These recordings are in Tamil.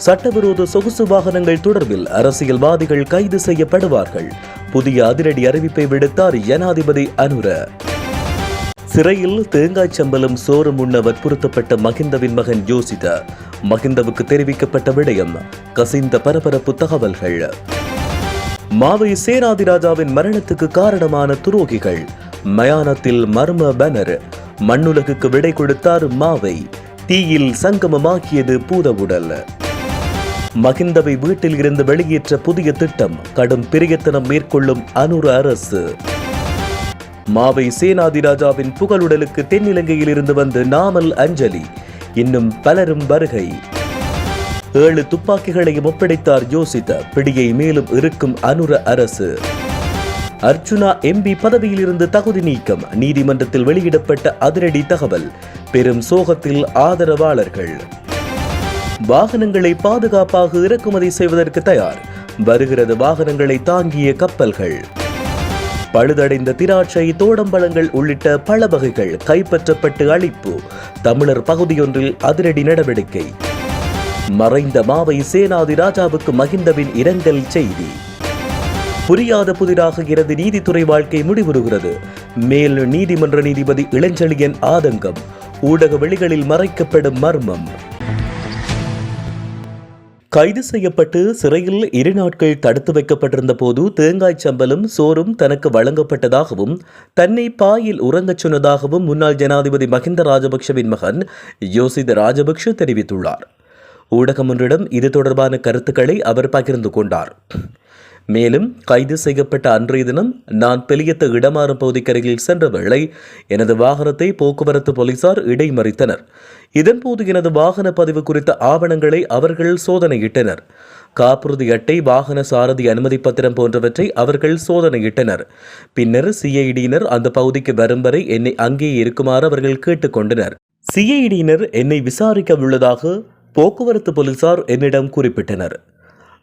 சட்டவிரோத சொகுசு வாகனங்கள் தொடர்பில் அரசியல்வாதிகள் கைது செய்யப்படுவார்கள். புதிய அதிரடி அறிவிப்பை விடுத்தார் ஜனாதிபதி அனுர. சிறையில் தேங்காய் சம்பளம் சோரம் உண்ண வற்புறுத்தப்பட்ட மகிந்தவின் மகன் யோசித மகிந்தவுக்கு தெரிவிக்கப்பட்ட விடயம் கசிந்த பரபரப்பு தகவல்கள். மாவை சேனாதிராஜாவின் மரணத்துக்கு காரணமான துரோகிகள் மயானத்தில் மர்ம பேனர். மண்ணுலகுக்கு விடை கொடுத்தார் மாவை. தீயில் சங்கமமாக்கியது பூதவுடல். மகிந்தவை வீட்டில் இருந்து வெளியேற்ற புதிய திட்டம் கடும் பிரியத்தனம் மேற்கொள்ளும் அனுர அரசு. மாவை சேனாதிராஜாவின் புகழுடலுக்கு தென்னிலங்கையில் இருந்து வந்து நாமல் அஞ்சலி. இன்னும் பலரும் வருகை. ஏழு துப்பாக்கிகளையும் ஒப்படைத்தார் யோசித்த பிடியை மேலும் இருக்கும் அனுர அரசு. அர்ச்சுனா எம்பி பதவியிலிருந்து தகுதி நீக்கம் நீதிமன்றத்தில் வெளியிடப்பட்ட அதிரடி தகவல். பெரும் சோகத்தில் ஆதரவாளர்கள். வாகனங்களை பாதுகாப்பாக இறக்குமதி செய்வதற்கு தயார். வருகிறது வாகனங்களை தாங்கிய கப்பல்கள். பழுதடைந்த திராட்சை தோடம்பழங்கள் உள்ளிட்ட பல வகைகள் கைப்பற்றப்பட்டு அழிப்பு. தமிழர் பகுதியொன்றில் அதிரடி நடவடிக்கை. மறைந்த மாவை சேனாதி ராஜாவுக்கு மகிந்தவின் இரங்கல் செய்தி. புரியாத புதிராக எனது நீதித்துறை வாழ்க்கை முடிவுறுகிறது. மேல் நீதிமன்ற நீதிபதி இளஞ்செழியன் ஆதங்கம். ஊடக வெளிகளில் மறைக்கப்படும் மர்மம். கைது செய்யப்பட்டு சிறையில் இரு நாட்கள் தடுத்து வைக்கப்பட்டிருந்த போது தேங்காய் சம்பலும் சோறும் தனக்கு வழங்கப்பட்டதாகவும் தன்னை பாயில் உறங்கச் சொன்னதாகவும் முன்னாள் ஜனாதிபதி மஹிந்த ராஜபக்ஷவின் மகன் யோசித ராஜபக்ஷ தெரிவித்துள்ளார். ஊடகம் ஒன்றிடம் இது தொடர்பான கருத்துக்களை அவர் பகிர்ந்து கொண்டார். மேலும் கைது செய்யப்பட்ட அன்றைய தினம் நான் பெலியத்த இடமாறும் பகுதிக்கரையில் சென்ற வேளை எனது வாகனத்தை போக்குவரத்து போலீசார் இடைமறித்தனர். இதன்போது எனது வாகன பதிவு குறித்த ஆவணங்களை அவர்கள் சோதனையிட்டனர். காப்புறுதி அட்டை வாகன சாரதி அனுமதி பத்திரம் போன்றவற்றை அவர்கள் சோதனையிட்டனர். பின்னர் சிஐடியினர் அந்த பகுதிக்கு வரும் வரை என்னை அங்கே இருக்குமாறு அவர்கள் கேட்டுக்கொண்டனர். சிஐடியினர் என்னை விசாரிக்க உள்ளதாக போக்குவரத்து போலீசார் என்னிடம் குறிப்பிட்டனர்.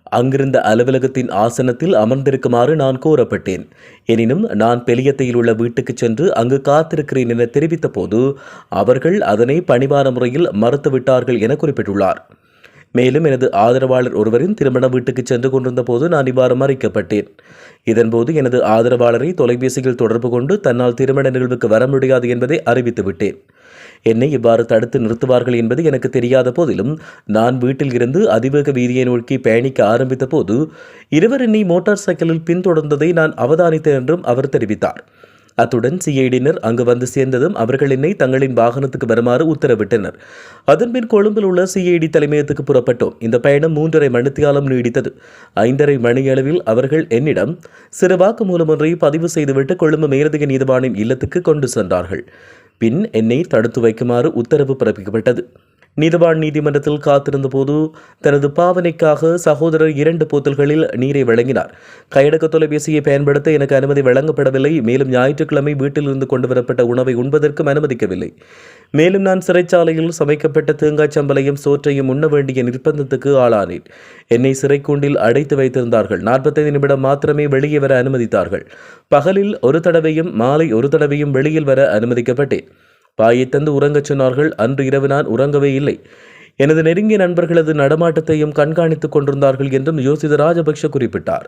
அங்கிருந்த அலுவலகத்தின் ஆசனத்தில் அமர்ந்திருக்குமாறு நான் கூறப்பட்டேன். எனினும் நான் பெலியத்தையில் உள்ள வீட்டுக்கு சென்று அங்கு காத்திருக்கிறேன் என தெரிவித்த போது அவர்கள் அதனை பணிவான முறையில் மறுத்துவிட்டார்கள் என குறிப்பிட்டுள்ளார். மேலும் எனது ஆதரவாளர் ஒருவரின் திருமண வீட்டுக்கு சென்று கொண்டிருந்த போது நான் இவ்வாறு மறைக்கப்பட்டேன். இதன்போது எனது ஆதரவாளரை தொலைபேசியில் தொடர்பு கொண்டு தன்னால் திருமண நிகழ்வுக்கு வர முடியாது என்பதை அறிவித்து விட்டேன் என்னை இவ்வாறு தடுத்து நிறுத்துவார்கள் என்பது எனக்கு தெரியாத போதிலும் நான் வீட்டில் இருந்து அதிவேக வீதியை நோக்கி பயணிக்க ஆரம்பித்த போது இருவர் என்னை மோட்டார் சைக்கிளில் பின்தொடர்ந்ததை நான் அவதானித்தேன் என்றும் அவர் தெரிவித்தார். அத்துடன் சிஐடியினர் அங்கு வந்து சேர்ந்ததும் அவர்கள் என்னை தங்களின் வாகனத்துக்கு வருமாறு உத்தரவிட்டனர். அதன்பின் கொழும்பில் உள்ள சிஐடி தலைமையகத்துக்கு புறப்பட்டோம். இந்த பயணம் மூன்றரை மணித்தியாலம் நீடித்தது. ஐந்தரை மணியளவில் அவர்கள் என்னிடம் சிறு வாக்குமூலம் ஒன்றை பதிவு செய்துவிட்டு கொழும்பு மேலதிக நீதிவானின் இல்லத்துக்கு கொண்டு சென்றார்கள். பின் என்னை தடுத்து வைக்குமாறு உத்தரவு பிறப்பிக்கப்பட்டது. நீதவான் நீதிமன்றத்தில் காத்திருந்த போது தனது பாவனைக்காக சகோதரர் இரண்டு போத்தல்களில் நீரை வழங்கினார். கையடக்க தொலைபேசியை பயன்படுத்த எனக்கு அனுமதி வழங்கப்படவில்லை. மேலும் ஞாயிற்றுக்கிழமை வீட்டில் இருந்து கொண்டு வரப்பட்ட உணவை உண்பதற்கும் அனுமதிக்கவில்லை. மேலும் நான் சிறைச்சாலையில் சமைக்கப்பட்ட தேங்காய் சம்பளையும் சோற்றையும் உண்ண வேண்டிய நிர்பந்தத்துக்கு ஆளானேன். என்னை சிறைக்கூண்டில் அடைத்து வைத்திருந்தார்கள். நாற்பத்தைந்து நிமிடம் மாத்திரமே வெளியே வர அனுமதித்தார்கள். பகலில் ஒரு தடவையும் மாலை ஒரு தடவையும் வெளியில் வர அனுமதிக்கப்பட்டேன். பாயை தந்து உறங்கச் சொன்னார்கள். அன்று இரவு நான் உறங்கவே இல்லை. எனது நெருங்கிய நண்பர்களது நடமாட்டத்தையும் கண்காணித்துக் கொண்டிருந்தார்கள் என்றும் யோசித ராஜபக்ஷ குறிப்பிட்டார்.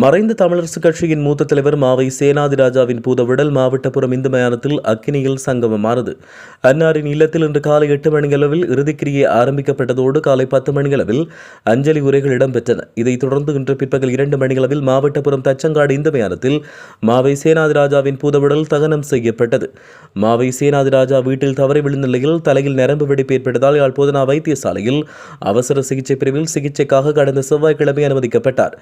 மறைந்த தமிழரசு கட்சியின் மூத்த தலைவர் மாவை சேனாதிராஜாவின் பூதவிடல் மாவட்டப்புறம் இந்து மயானத்தில் அக்கினியில் சங்கமமானது. அன்னாரின் இல்லத்தில் இன்று காலை எட்டு மணியளவில் இறுதிக்கிரியை ஆரம்பிக்கப்பட்டதோடு காலை பத்து மணியளவில் அஞ்சலி உரைகள் இடம்பெற்றன. இதைத் தொடர்ந்து இன்று பிற்பகல் இரண்டு மணியளவில் மாவட்டப்புறம் தச்சங்காடு இந்து மயானத்தில் மாவை சேனாதிராஜாவின் பூதவிடல் தகனம் செய்யப்பட்டது. மாவை சேனாதிராஜா வீட்டில் தவறி விழுந்த நிலையில் தலையில் நரம்பு வெடிப்பு ஏற்பட்டதால் யாழ் போதனா வைத்தியசாலையில் அவசர சிகிச்சை பிரிவில் சிகிச்சைக்காக கடந்த செவ்வாய்க்கிழமை அனுமதிக்கப்பட்டார்.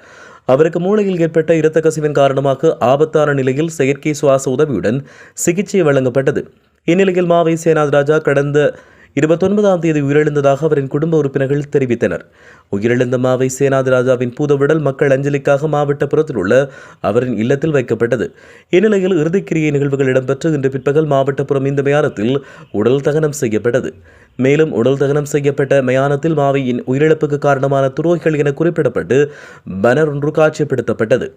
அவருக்கு மூளையில் ஏற்பட்ட இரத்த கசிவின் காரணமாக ஆபத்தான நிலையில் செயற்கை சுவாச உதவியுடன் சிகிச்சை வழங்கப்பட்டது. இந்நிலையில் மாவை சேனாத் ராஜா கடந்த இருபத்தொன்பதாம் தேதி உயிரிழந்ததாக அவரின் குடும்ப உறுப்பினர்கள் தெரிவித்தனர். உயிரிழந்த மாவை சேனாத் ராஜாவின் பூதவிடல் மக்கள் அஞ்சலிக்காக மாவட்டப்புறத்தில் உள்ள அவரின் இல்லத்தில் வைக்கப்பட்டது. இந்நிலையில் இறுதிக்கிரியை நிகழ்வுகள் இடம்பெற்று இன்று பிற்பகல் மாவட்டப்புறம் இந்த மயானத்தில் உடல் தகனம் செய்யப்பட்டது. மேலும் உடல் தகனம் செய்யப்பட்ட மயானத்தில் மாவையின் உயிரிழப்புக்கு காரணமான துரோகிகள் என குறிப்பிடப்பட்டு பனர் ஒன்று காட்சிப்படுத்தப்பட்டது.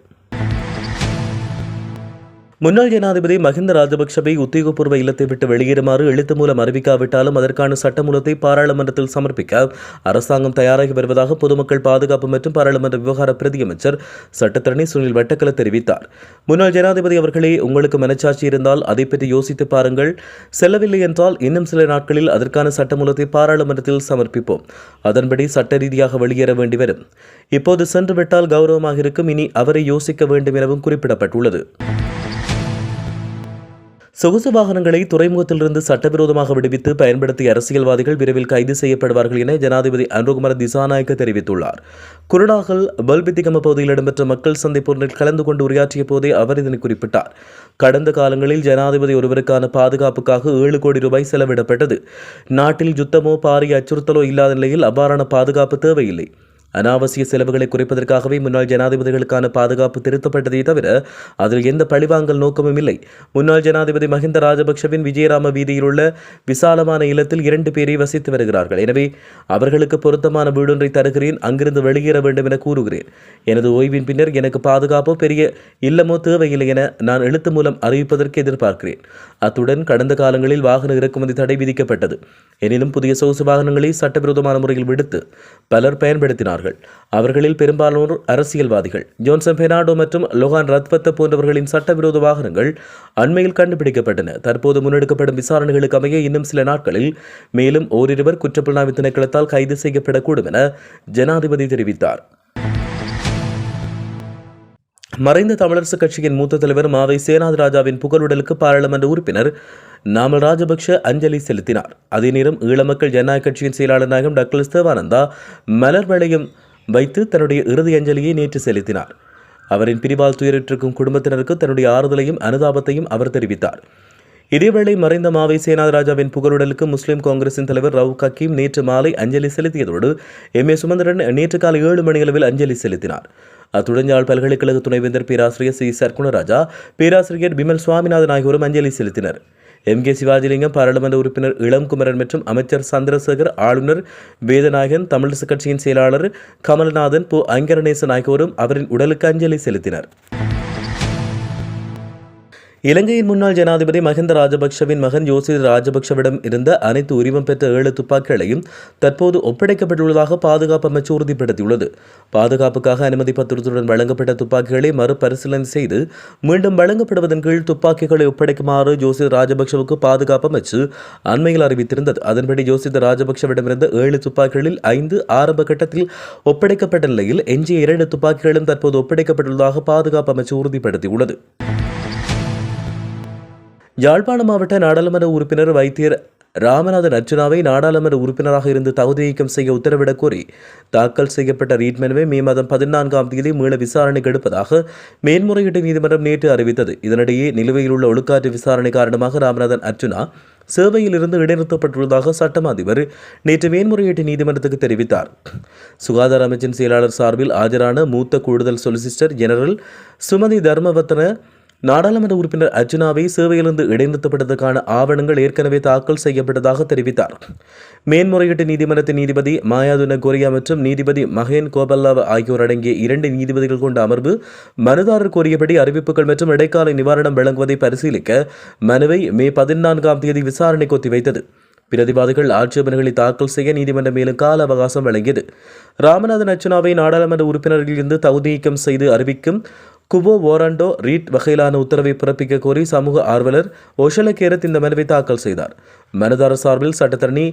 முன்னாள் ஜனாதிபதி மஹிந்த ராஜபக்சவை உத்தியோகபூர்வ இல்லத்தை விட்டு வெளியேறுமாறு எழுத்து மூலம் அறிவிக்காவிட்டாலும் அதற்கான சட்டமூலத்தை பாராளுமன்றத்தில் சமர்ப்பிக்க அரசாங்கம் தயாராகி வருவதாக பொதுமக்கள் பாதுகாப்பு மற்றும் பாராளுமன்ற விவகார பிரதியமைச்சர் சட்டத்தரணி சுனில் வட்டக்கல தெரிவித்தார். முன்னாள் ஜனாதிபதி அவர்களே உங்களுக்கு மனச்சாட்சி இருந்தால் அதை பற்றி யோசித்து பாருங்கள். செல்லவில்லை என்றால் இன்னும் சில நாட்களில் அதற்கான சட்டமூலத்தை பாராளுமன்றத்தில் சமர்ப்பிப்போம். அதன்படி சட்ட ரீதியாக வெளியேற வேண்டி வரும். இப்போது சென்றுவிட்டால் கௌரவமாக இருக்கும். இனி அவரை யோசிக்க வேண்டும் எனவும் குறிப்பிடப்பட்டுள்ளது. சொகுசு வாகனங்களை துறைமுகத்திலிருந்து சட்டவிரோதமாக விடுவித்து பயன்படுத்திய அரசியல்வாதிகள் விரைவில் கைது செய்யப்படுவார்கள் என ஜனாதிபதி அனுகுமார திசாநாயக்க தெரிவித்துள்ளார். குருடாகல் பல்பித்திகம பகுதியில் இடம்பெற்ற மக்கள் சந்திப்பு ஒன்றில் கலந்து கொண்டு உரையாற்றிய போதே அவர் இதனை குறிப்பிட்டார். கடந்த காலங்களில் ஜனாதிபதி ஒருவருக்கான பாதுகாப்புக்காக ஏழு கோடி ரூபாய் செலவிடப்பட்டது. நாட்டில் யுத்தமோ பாரிய அச்சுறுத்தலோ இல்லாத நிலையில் அவ்வாறான பாதுகாப்பு தேவையில்லை. அனாவசிய செலவுகளை குறைப்பதற்காகவே முன்னாள் ஜனாதிபதிகளுக்கான பாதுகாப்பு திருத்தப்பட்டதே தவிர அதில் எந்த பழிவாங்கல் நோக்கமும் இல்லை. முன்னாள் ஜனாதிபதி மஹிந்த ராஜபக்ஷவின் விஜயராம வீதியில் உள்ள விசாலமான இல்லத்தில் இரண்டு பேரை வசித்து வருகிறார்கள். எனவே அவர்களுக்கு பொருத்தமான வீடொன்றை தருகிறேன் அங்கிருந்து வெளியேற வேண்டும் என கூறுகிறேன். எனது ஓய்வின் பின்னர் எனக்கு பாதுகாப்போ பெரிய இல்லமோ தேவையில்லை என நான் எழுத்து மூலம் அறிவிப்பதற்கு எதிர்பார்க்கிறேன். அத்துடன் கடந்த காலங்களில் வாகன இறக்குமதி தடை விதிக்கப்பட்டது. எனினும் புதிய சொகுசு வாகனங்களை சட்டவிரோதமான முறையில் விடுத்து பலர் பயன்படுத்தினார் கொண்டார்கள் அவர்களில் பெரும்பாலோர் அரசியல்வாதிகள். ஜோன்சன் பெனாடோ மற்றும் லொஹான் ரத்வத்த போன்றவர்களின் சட்டவிரோத வாகனங்கள் அண்மையில் கண்டுபிடிக்கப்பட்டன. தற்போது முன்னெடுக்கப்படும் விசாரணைகளுக்கு அமைய இன்னும் சில நாட்களில் மேலும் ஓரிருவர் குற்றப்புலனாய்வு திணைக்களத்தால் கைது செய்யப்படக்கூடும் என ஜனாதிபதி தெரிவித்தார். மறைந்த தமிழரசுக் கட்சியின் மூத்த தலைவர் மாவை சேனாதிராஜாவின் புகழுடலுக்கு பாராளுமன்ற உறுப்பினர் நாமல் ராஜபக்ஷ அஞ்சலி செலுத்தினார். அதே நேரம் ஈழமக்கள் ஜனநாயக கட்சியின் செயலாளர் நாயகம் டக்ளஸ் தேவானந்தா மலர் வளையம் வைத்து தன்னுடைய இறுதி அஞ்சலியை நேற்று செலுத்தினார். அவரின் பிரிவால் துயரிட்டிருக்கும் குடும்பத்தினருக்கு தன்னுடைய ஆறுதலையும் அனுதாபத்தையும் அவர் தெரிவித்தார். இதேவேளை மறைந்த மாவை சேனாராஜாவின் புகழுடலுக்கு முஸ்லிம் காங்கிரசின் தலைவர் ரவு கக்கீம் நேற்று மாலை அஞ்சலி செலுத்தியதோடு எம். ஏ. சுமந்திரன் நேற்று காலை ஏழு மணியளவில் அஞ்சலி செலுத்தினார். அத்துடன் யாழ் பல்கலைக்கழக துணைவேந்தர் பேராசிரியர் சி. சர்க்குணராஜா பேராசிரியர் பிமல் சுவாமிநாதன் ஆகியோரும் அஞ்சலி செலுத்தினர். எம் கே சிவாஜிலிங்கம் பாராளுமன்ற உறுப்பினர் இளம்குமரன் மற்றும் அமைச்சர் சந்திரசேகர் ஆளுநர் வேதநாயகன் தமிழிசு கட்சியின் செயலாளர் கமல்நாதன் பு. அங்கரணேசன் ஆகியோரும் அவரின் உடலுக்கு அஞ்சலி செலுத்தினர். இலங்கையின் முன்னாள் ஜனாதிபதி மஹிந்த ராஜபக்ஷவின் மகன் யோசித் ராஜபக்ஷவிடம் இருந்த அனைத்து உரிமம் பெற்ற ஏழு துப்பாக்கிகளையும் தற்போது ஒப்படைக்கப்பட்டுள்ளதாக பாதுகாப்பு அமைச்சு உறுதிப்படுத்தியுள்ளது. பாதுகாப்புக்காக அனுமதி பத்திரத்துடன் வழங்கப்பட்ட துப்பாக்கிகளை மறுபரிசீலனை செய்து மீண்டும் வழங்கப்படுவதன் கீழ் துப்பாக்கிகளை ஒப்படைக்குமாறு ஜோசித் ராஜபக்ஷவுக்கு பாதுகாப்பு அமைச்சு அண்மையில் அறிவித்திருந்தது. அதன்படி ஜோசித் ராஜபக்ஷவிடமிருந்த ஏழு துப்பாக்கிகளில் ஐந்து ஆரம்ப கட்டத்தில் ஒப்படைக்கப்பட்ட நிலையில் எஞ்சிய இரண்டு துப்பாக்கிகளும் தற்போது ஒப்படைக்கப்பட்டுள்ளதாக பாதுகாப்பு அமைச்சு உறுதிப்படுத்தியுள்ளது. யாழ்ப்பாண மாவட்ட நாடாளுமன்ற உறுப்பினர் வைத்தியர் ராமநாதன் அர்ஜுனாவை நாடாளுமன்ற உறுப்பினராக இருந்து தகுதி நீக்கம் செய்ய உத்தரவிடக் கோரி தாக்கல் செய்யப்பட்ட ரீட் மனுவை மே மாதம் பதினான்காம் தேதி மீள விசாரணைக்கு எடுப்பதாக மேன்முறையீட்டு நீதிமன்றம் நேற்று அறிவித்தது. இதனிடையே நிலுவையில் உள்ள ஒழுக்காற்று விசாரணை காரணமாக ராமநாதன் அர்ஜுனா சேவையில் இருந்து இடைநிறுத்தப்பட்டுள்ளதாக சட்டம் அதிபர் நேற்று மேன்முறையீட்டு நீதிமன்றத்துக்கு தெரிவித்தார். சுகாதார அமைச்சின் செயலாளர் சார்பில் ஆஜரான மூத்த கூடுதல் சொலிசிஸ்டர் ஜெனரல் சுமதி தர்மவர்த்தன நாடாளுமன்ற உறுப்பினர் அர்ஜுனாவை சேவையிலிருந்து இடைநிறுத்தப்பட்டதற்கான ஆவணங்கள் ஏற்கனவே தாக்கல் செய்யப்பட்டதாக தெரிவித்தார். மேன்முறையீட்டு நீதிமன்றத்தின் நீதிபதி மாயாதுன கோரியா மற்றும் நீதிபதி மகேன் கோபல்லாவ் ஆகியோர் அடங்கிய இரண்டு நீதிபதிகள் கொண்ட அமர்வு மனுதாரர் கோரியபடி அறிவிப்புகள் மற்றும் இடைக்கால நிவாரணம் வழங்குவதை பரிசீலிக்க மனுவை மே பதினான்காம் தேதி விசாரணைக்கு ஒத்திவைத்தது. பிரதிவாதிகள் ஆட்சேபனைகளை தாக்கல் செய்ய நீதிமன்றம் மேலும் கால அவகாசம் வழங்கியது. ராமநாதன் அர்ச்சனாவை நாடாளுமன்ற உறுப்பினர்களிலிருந்து தகுதி நீக்கம் செய்து அறிவிக்கும் குவோ ஓராண்டோ ரீட் வகையிலான உத்தரவை பிறப்பிக்க கோரி சமூக ஆர்வலர் ஒஷல கேரத் இந்த மனுவை தாக்கல் செய்தார். மனுதாரர் சார்பில் சட்டத்தரணி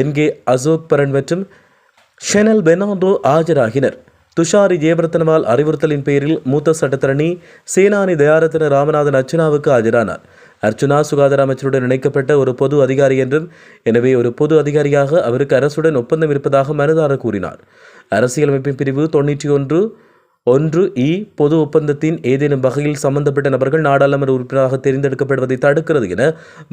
என் கே அசோக் பரன் மற்றும் ஷெனல் பெனாண்டோ ஆஜராகினர். துஷாரி ஜெயவர்த்தனவால் அறிவுறுத்தலின் பேரில் மூத்த சட்டத்தரணி சேனானி தயாரத்ன ராமநாதன் அர்ச்சனாவுக்கு ஆஜரானார். அர்ச்சுனா சுகாதார அமைச்சருடன் இணைக்கப்பட்ட ஒரு பொது அதிகாரி என்றும் எனவே ஒரு பொது அதிகாரியாக அவருக்கு அரசுடன் ஒப்பந்தம் இருப்பதாக மனுதாரர் கூறினார். அரசியலமைப்பின் பிரிவு தொன்னூற்றி ஒன்று ஒன்று இ பொது ஒப்பந்தத்தின் ஏதேனும் வகையில் சம்பந்தப்பட்ட நபர்கள் நாடாளுமன்ற உறுப்பினராக தேர்ந்தெடுக்கப்படுவதை தடுக்கிறது என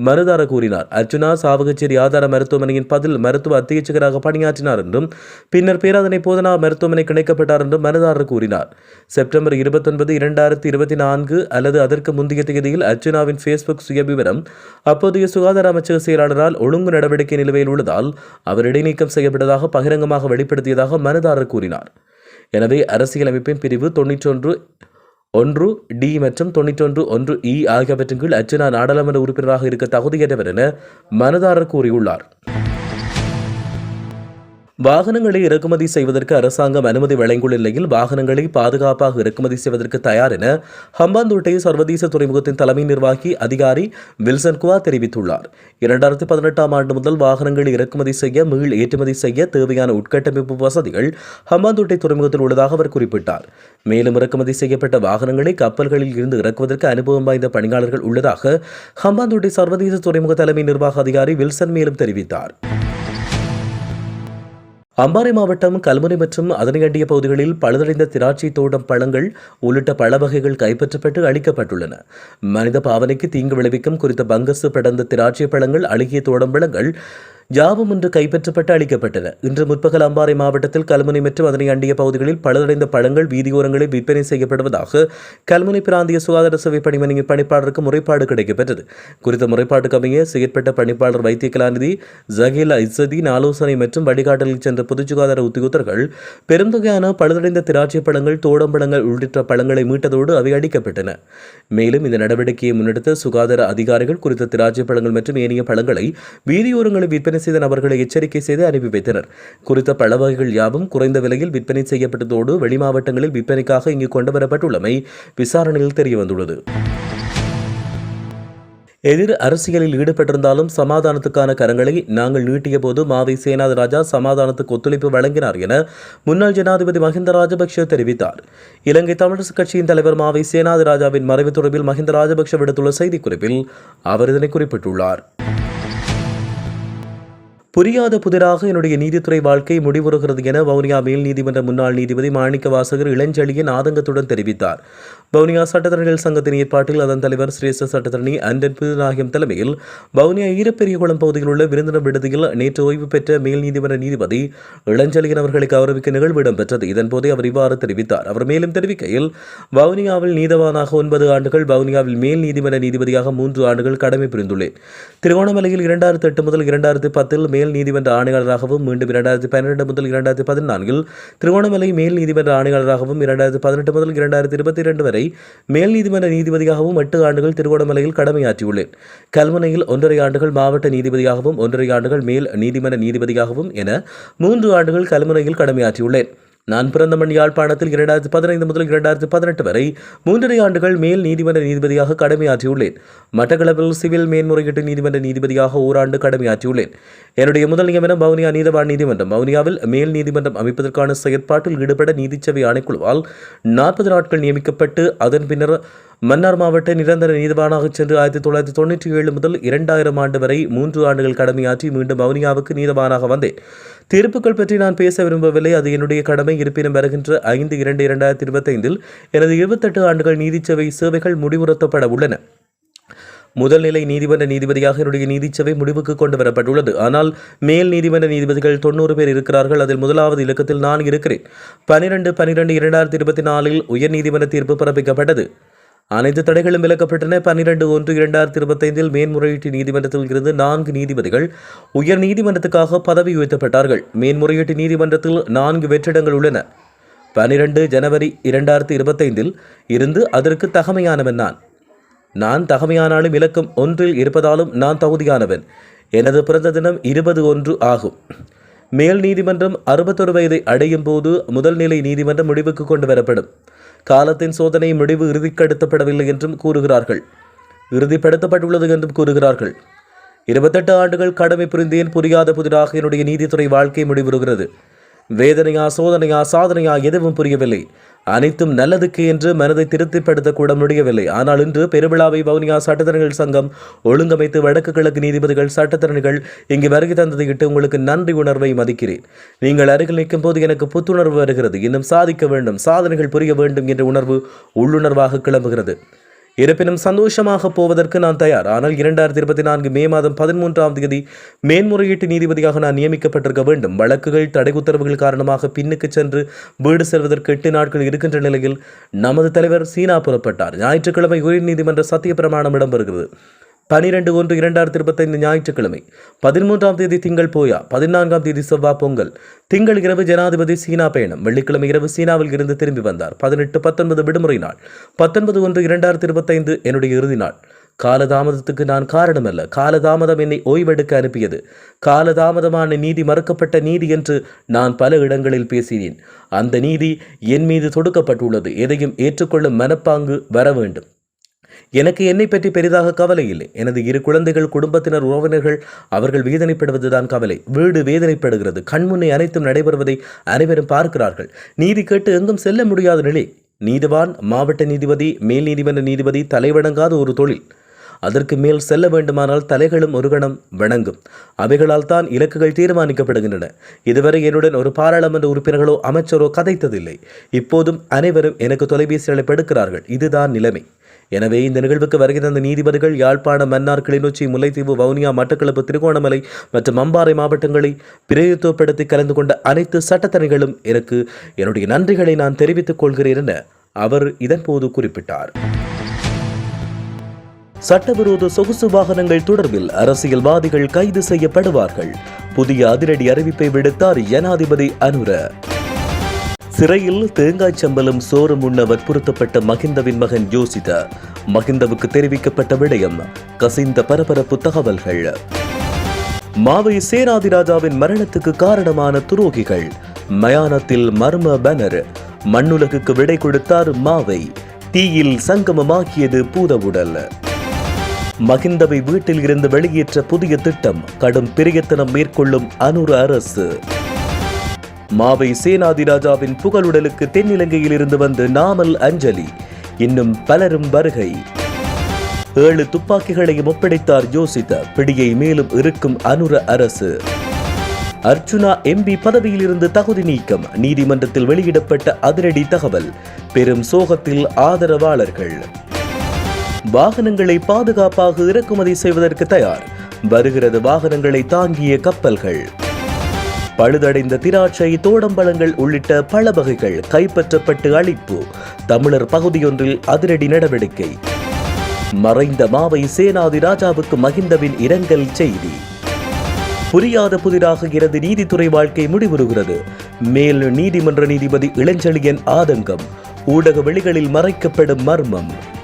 மனுதாரர் கூறினார். அர்ஜுனா சாவகச்சேரி ஆதார மருத்துவமனையின் பதில் மருத்துவ அத்தியட்சகராக பணியாற்றினார் என்றும் பின்னர் பேராதனை போதனா மருத்துவமனை கிடைக்கப்பட்டார் என்றும் மனுதாரர் கூறினார். செப்டம்பர் இருபத்தொன்பது இரண்டாயிரத்தி இருபத்தி நான்கு அல்லது அதற்கு முந்தைய தேதியில் அர்ஜுனாவின் ஃபேஸ்புக் சுயவிவரம் அப்போதைய சுகாதார அமைச்சக செயலாளரால் ஒழுங்கு நடவடிக்கை நிலுவையில் உள்ளதால் அவர் இடைநீக்கம் செய்யப்பட்டதாக பகிரங்கமாக வெளிப்படுத்தியதாக மனுதாரர் கூறினார். எனவே அரசியலமைப்பின் பிரிவு தொன்னூற்றொன்று ஒன்று டி மற்றும் தொண்ணூற்றொன்று ஒன்று இ ஆகியவற்றின் கீழ் அர்ச்சனா நாடாளுமன்ற உறுப்பினராக இருக்க தகுதியற்றவர் என மனுதாரர் கூறியுள்ளார். வாகனங்களை இறக்குமதி செய்வதற்கு அரசாங்கம் அனுமதி வழங்கியுள்ள நிலையில் வாகனங்களை பாதுகாப்பாக இறக்குமதி செய்வதற்கு தயார் என ஹம்பாந்தோட்டை சர்வதேச துறைமுகத்தின் தலைமை நிர்வாகி அதிகாரி வில்சன் குவா தெரிவித்துள்ளார். இரண்டாயிரத்தி பதினெட்டாம் ஆண்டு முதல் வாகனங்களை இறக்குமதி செய்ய மீள் ஏற்றுமதி செய்ய தேவையான உட்கட்டமைப்பு வசதிகள் ஹம்பாந்தோட்டை துறைமுகத்தில் உள்ளதாக அவர் குறிப்பிட்டார். மேலும் இறக்குமதி செய்யப்பட்ட வாகனங்களை கப்பல்களில் இருந்து இறக்குவதற்கு அனுபவம் வாய்ந்த பணியாளர்கள் உள்ளதாக ஹம்பாந்தோட்டை சர்வதேச துறைமுக தலைமை நிர்வாக அதிகாரி வில்சன் மேலும் தெரிவித்தார். அம்பாறை மாவட்டம் கல்முனை மற்றும் அதனை அண்டிய பகுதிகளில் பழுதடைந்த திராட்சை தோட்டம் பழங்கள் உள்ளிட்ட பழ வகைகள் கைப்பற்றப்பட்டு அழிக்கப்பட்டுள்ளன. மனித பாவனைக்கு தீங்கு விளைவிக்கும் குறித்த பங்கசு படர்ந்த திராட்சை பழங்கள் அழுகிய தோட்டம் பழங்கள் யாவும் இன்று கைப்பற்றப்பட்டு அளிக்கப்பட்டன. இன்று முற்பகல் அம்பாறை மாவட்டத்தில் கல்முனை மற்றும் அதனை அண்டிய பகுதிகளில் பழுதடைந்த பழங்கள் வீதியோரங்களில் விற்பனை செய்யப்படுவதாக கல்முனை பிராந்திய சுகாதார சேவை பணிமனையின் பணிப்பாளருக்கு முறைப்பாடு கிடைக்கப்பெற்றது. குறித்த முறைப்பாட்டுக்கு அமைய செயற்பட்ட பணிப்பாளர் வைத்திய கலாநிதி ஜகீலா இஸ்ஸதீன் ஆலோசனை மற்றும் வழிகாட்டலில் சென்ற பொது சுகாதார உத்தியோகத்தர்கள் பெருந்தொகையான பழுதடைந்த திராட்சை பழங்கள் தோடம்பழங்கள் உள்ளிட்ட பழங்களை மீட்டதோடு அவை அடிக்கப்பட்டன. மேலும் இந்த நடவடிக்கையை முன்னெடுத்த சுகாதார அதிகாரிகள் குறித்த திராட்சை பழங்கள் மற்றும் ஏனைய பழங்களை வீதியோரங்களில் விற்பனை செய்த நபர்களை எச்சரிக்கை செய்து அனுப்பி வைத்தனர். குறித்த பழ வகைகள் யாவும் குறைந்த விலையில் விற்பனை செய்யப்பட்டதோடு வெளிமாவட்டங்களில் விற்பனைக்காக இங்கு கொண்டுவரப்பட்டுள்ளமை விசாரணையில் தெரியவந்துள்ளது. எதிர் அரசியலில் ஈடுபட்டிருந்தாலும் சமாதானத்துக்கான கரங்களை நாங்கள் நீட்டிய போது மாவை சேனாத ராஜா சமாதானத்துக்கு ஒத்துழைப்பு வழங்கினார் என முன்னாள் ஜனாதிபதி மஹிந்த ராஜபக்ஷ தெரிவித்தார். இலங்கை தமிழரசுக் கட்சியின் தலைவர் மாவை சேனாத ராஜாவின் மறைவு தொடர்பில் மஹிந்த ராஜபக்ஷ விடுத்துள்ள செய்திக்குறிப்பில் அவர் இதனை குறிப்பிட்டுள்ளார். புரியாத புதிராக என்னுடைய நீதித்துறை வாழ்க்கை முடிவுறுகிறது என வவுனியா மேல் நீதிமன்ற முன்னாள் நீதிபதி மாணிக்க வாசகர் இளஞ்செழியன் ஆதங்கத்துடன் தெரிவித்தார். வவுனியா சட்டத்தரணிகள் சங்கத்தின் ஏற்பாட்டில் அதன் தலைவர் சிரேஷ்ட சட்டத்தரணி அண்டன் புதுநாயகம் தலைமையில் வவுனியா ஈரப்பெரியகுளம் பகுதியில் உள்ள விருந்தினர் விடுதியில் நேற்று ஓய்வு பெற்ற மேல் நீதிமன்ற நீதிபதி இளஞ்சலியன் அவர்களை கௌரவிக்க நிகழ்வு இடம்பெற்றது. இதன்போதே அவர் இவ்வாறு தெரிவித்தார். அவர் மேலும் தெரிவிக்கையில் வவுனியாவில் நீதவானாக ஒன்பது ஆண்டுகள் வவுனியாவில் மேல் நீதிமன்ற நீதிபதியாக மூன்று ஆண்டுகள் கடமை புரிந்துள்ளேன். திருகோணமலையில் இரண்டாயிரத்தி எட்டு முதல் இரண்டாயிரத்தி பத்தில் மேல் நீதிமன்ற ஆணையாளராகவும் மீண்டும் இரண்டாயிரத்தி பன்னிரண்டு முதல் இரண்டாயிரத்தி பதினான்கில் திருகோணமலை மேல் நீதிமன்ற ஆணையாளராகவும் இரண்டாயிரத்தி பதினெட்டு முதல் இரண்டாயிரத்தி இருபத்தி இரண்டு வரை மேல் நீதிமன்ற நீதிபதியாகவும் எட்டு ஆண்டுகள் திருவோணமலையில் கடமையாற்றியுள்ளேன். கல்முனையில் ஒன்றரை ஆண்டுகள் மாவட்ட நீதிபதியாகவும் ஒன்றரை ஆண்டுகள் மேல் நீதிமன்ற நீதிபதியாகவும் என மூன்று ஆண்டுகள் கல்முனையில் கடமையாற்றியுள்ளேன். நான் பிறந்த மண் யாழ்ப்பாணத்தில் இரண்டாயிரத்தி பதினைந்து முதல் இரண்டாயிரத்தி பதினெட்டு வரை மூன்றரை ஆண்டுகள் மேல் நீதிமன்ற நீதிபதியாக கடமையாற்றியுள்ளேன். மட்டக்களப்பில் சிவில் மேன்முறையீட்டு நீதிமன்ற நீதிபதியாக ஓராண்டு கடமையாற்றியுள்ளேன். என்னுடைய முதல் நியமனம் வவுனியா நீதவான் நீதிமன்றம். வவுனியாவில் மேல் நீதிமன்றம் அமைப்பதற்கான செயற்பாட்டில் ஈடுபட நீதிச்சபை ஆணைக்குழுவால் நாற்பது நாட்கள் நியமிக்கப்பட்டு அதன் பின்னர் மன்னார் மாவட்ட நிரந்தர நீதிவானாக சென்று ஆயிரத்தி தொள்ளாயிரத்தி தொண்ணூற்றி ஏழு முதல் இரண்டாயிரம் ஆண்டு வரை மூன்று ஆண்டுகள் கடமையாற்றி மீண்டும் வவுனியாவுக்கு நீதவானாக வந்தேன். தீர்ப்புகள் பற்றி நான் பேச விரும்பவில்லை. அது என்னுடைய கடமை. இருப்பினும் வருகின்ற ஐந்து இரண்டு இரண்டாயிரத்தி இருபத்தைந்தில் எனது இருபத்தெட்டு ஆண்டுகள் நீதிச்சபை சேவைகள் முடிவுறுத்தப்பட உள்ளன. முதல்நிலை நீதிமன்ற நீதிபதியாக என்னுடைய நீதிச்சபை முடிவுக்கு கொண்டு வரப்பட்டுள்ளது. ஆனால் மேல் நீதிமன்ற நீதிபதிகள் தொண்ணூறு பேர் இருக்கிறார்கள். அதில் முதலாவது இலக்கத்தில் நான் இருக்கிறேன். பனிரெண்டு பனிரெண்டு இரண்டாயிரத்தி இருபத்தி நாலில் உயர் நீதிமன்ற தீர்ப்பு பிறப்பிக்கப்பட்டது. அனைத்து தடைகளும் விலக்கப்பட்டன. பன்னிரண்டு ஒன்று இரண்டாயிரத்தி இருபத்தைந்தில் மேன்முறையீட்டு நீதிமன்றத்தில் இருந்து நான்கு நீதிபதிகள் உயர் நீதிமன்றத்துக்காக பதவி உயர்த்தப்பட்டார்கள். மேன்முறையீட்டு நீதிமன்றத்தில் நான்கு வெற்றிடங்கள் உள்ளன. பனிரெண்டு ஜனவரி இரண்டாயிரத்தி இருபத்தைந்தில் இருந்து அதற்கு தகமையானவன் நான். நான் தகமையானாலும் இலக்கம் ஒன்றில் இருப்பதாலும் நான் தகுதியானவன். எனது பிறந்த தினம் இருபது ஒன்று ஆகும். மேல் நீதிமன்றம் அறுபத்தொரு வயதை அடையும் போது முதல்நிலை நீதிமன்றம் முடிவுக்கு கொண்டு வரப்படும் காலத்தின் சோதனை முடிவு இறுதிப்படுத்தப்படவில்லை என்றும் கூறுகிறார்கள். இறுதிப்படுத்தப்பட்டுள்ளது என்றும் கூறுகிறார்கள். இருபத்தெட்டு ஆண்டுகள் கடமை புரிந்தேன் புரியாத புதிராக என்னுடைய நீதித்துறை வாழ்க்கை முடிவுறுகிறது. வேதனையா சோதனையா சாதனையா எதுவும் புரியவில்லை. அனைத்தும் நல்லதுக்கு என்று மனதை திருப்திப்படுத்த கூட முடியவில்லை. ஆனால் இன்று பெருவிழாவை வவுனியா சட்டத்தரணிகள் சங்கம் ஒழுங்கமைத்து வடக்கு கிழக்கு நீதிபதிகள் சட்டத்தரணிகள் இங்கு வருகை தந்ததையிட்டு உங்களுக்கு நன்றி உணர்வை மதிக்கிறேன். நீங்கள் அருகில் நிற்கும் போது எனக்கு புத்துணர்வு வருகிறது. இன்னும் சாதிக்க வேண்டும் சாதனைகள் புரிய வேண்டும் என்ற உணர்வு உள்ளுணர்வாக கிளம்புகிறது. இருப்பினும் சந்தோஷமாக போவதற்கு நான் தயார். ஆனால் இரண்டாயிரத்தி இருபத்தி நான்கு மே மாதம் பதிமூன்றாம் தேதி மேன்முறையீட்டு நீதிபதியாக நான் நியமிக்கப்பட்டிருக்க வேண்டும். வழக்குகள் தடை உத்தரவுகள் காரணமாக பின்னுக்கு சென்று வீடு செல்வதற்கு எட்டு நாட்கள் இருக்கின்ற நிலையில் நமது தலைவர் சீனா புறப்பட்டார். ஞாயிற்றுக்கிழமை உயர் நீதிமன்ற சத்திய பிரமாணம் இடம்பெறுகிறது. பனிரெண்டு ஒன்று இரண்டாயிரத்தி இருபத்தைந்து ஞாயிற்றுக்கிழமை. பதிமூன்றாம் தேதி திங்கள் போயா பதினான்காம் தேதி செவ்வாய் பொங்கல். திங்கள் இரவு ஜனாதிபதி சீனா பயணம். வெள்ளிக்கிழமை இரவு சீனாவில் இருந்து திரும்பி வந்தார். பதினெட்டு பத்தொன்பது விடுமுறை நாள். பத்தொன்பது ஒன்று இரண்டாயிரத்தி இருபத்தைந்து என்னுடைய இறுதி நாள். காலதாமதத்துக்கு நான் காரணமல்ல. காலதாமதம் என்னை ஓய்வெடுக்க அனுப்பியது. காலதாமதமான நீதி மறுக்கப்பட்ட நீதி என்று நான் பல இடங்களில் பேசினேன். அந்த நீதி என் மீது தொடுக்கப்பட்டுள்ளது. எதையும் ஏற்றுக்கொள்ளும் மனப்பாங்கு வர வேண்டும். எனக்கு என்னை பற்றி பெரிதாக கவலை இல்லை. எனது இரு குழந்தைகள் குடும்பத்தினர் உறவினர்கள் அவர்கள் வேதனைப்படுவதுதான் கவலை. வீடு வேதனைப்படுகிறது. கண்முன்னே அனைத்தும் நடைபெறுவதை அனைவரும் பார்க்கிறார்கள். நீதி கேட்டு எங்கும் செல்ல முடியாத நிலை. நீதிவான் மாவட்ட நீதிபதி மேல் நீதிமன்ற நீதிபதி தலைவணங்காத ஒரு தொழில். அதற்கு மேல் செல்ல வேண்டுமானால் தலைகளும் ஒரு கணம் வணங்கும். அவைகளால் தான் இலக்குகள் தீர்மானிக்கப்படுகின்றன. இதுவரை என்னுடன் ஒரு பாராளுமன்ற உறுப்பினர்களோ அமைச்சரோ கதைத்ததில்லை. இப்போதும் அனைவரும் எனக்கு தொலைபேசி பெடுக்கிறார்கள் இதுதான் நிலைமை. எனவே இந்த நிகழ்வுக்கு வருகை தந்த நீதிபதிகள் யாழ்ப்பாணம் மன்னார் கிளிநொச்சி முல்லைத்தீவு வவுனியா மட்டக்களப்பு திருகோணமலை மற்றும் அம்பாறை மாவட்டங்களை பிரதித்துவப்படுத்தி கலந்து கொண்ட அனைத்து சட்டத்தணிகளும் எனக்கு என்னுடைய நன்றிகளை நான் தெரிவித்துக் கொள்கிறேன் என அவர் இதன்போது குறிப்பிட்டார். சட்டவிரோத சொகுசு வாகனங்கள் தொடர்பில் அரசியல்வாதிகள் கைது செய்யப்படுவார்கள். புதிய அதிரடி அறிவிப்பை விடுத்தார் ஜனாதிபதி அனுர. சிறையில் தேங்காய் சம்பளம் சோரம் உண்ண வற்புறுத்தப்பட்ட மகிந்தவின் மகன் யோசித மகிந்தவுக்கு தெரிவிக்கப்பட்ட விடயம் கசிந்த பரபரப்பு தகவல்கள். மாவை சேனாதிராஜாவின் மரணத்துக்கு காரணமான துரோகிகள் மயானத்தில் மர்ம பேனர் மண்ணுலகுக்கு விடை கொடுத்தார் மாவை தீயில் சங்கமமாக்கியது பூதவுடல் மகிந்தவை வீட்டில் இருந்து வெளியேற்ற புதிய திட்டம் கடும் பிரியத்தனம் மேற்கொள்ளும் அனுர அரசு. மாவை சேனாதிராஜாவின் புகழுடலுக்கு தென்னிலங்கையில் இருந்து வந்து நாமல் அஞ்சலி. இன்னும் பலரும் வருகை. ஏழு துப்பாக்கிகளையும் ஒப்படைத்தார் யோசித்த பிடியை மேலும் இருக்கும் அனுர அரசு. அர்ச்சுனா எம்பி பதவியில் இருந்து தகுதி நீக்கம். நீதிமன்றத்தில் வெளியிடப்பட்ட அதிரடி தகவல். பெரும் சோகத்தில் ஆதரவாளர்கள். வாகனங்களை பாதுகாப்பாக இறக்குமதி செய்வதற்கு தயார். வருகிறது வாகனங்களை தாங்கிய கப்பல்கள். பழுதடைந்த திராட்சை தோடம்பழங்கள் உள்ளிட்ட பல வகைகள் கைப்பற்றப்பட்டு அழிப்பு. தமிழர் பகுதியொன்றில் அதிரடி நடவடிக்கை. மறைந்த மாவை சேனாதி ராஜாவுக்கு மகிந்தவின் இரங்கல் செய்தி. புரியாத புதிராகுகிறது நீதித்துறை வாழ்க்கை முடிவுறுகிறது. மேல் நீதிமன்ற நீதிபதி இளஞ்செழியன் ஆதங்கம். ஊடக வெளிகளில் மறைக்கப்படும் மர்மம்.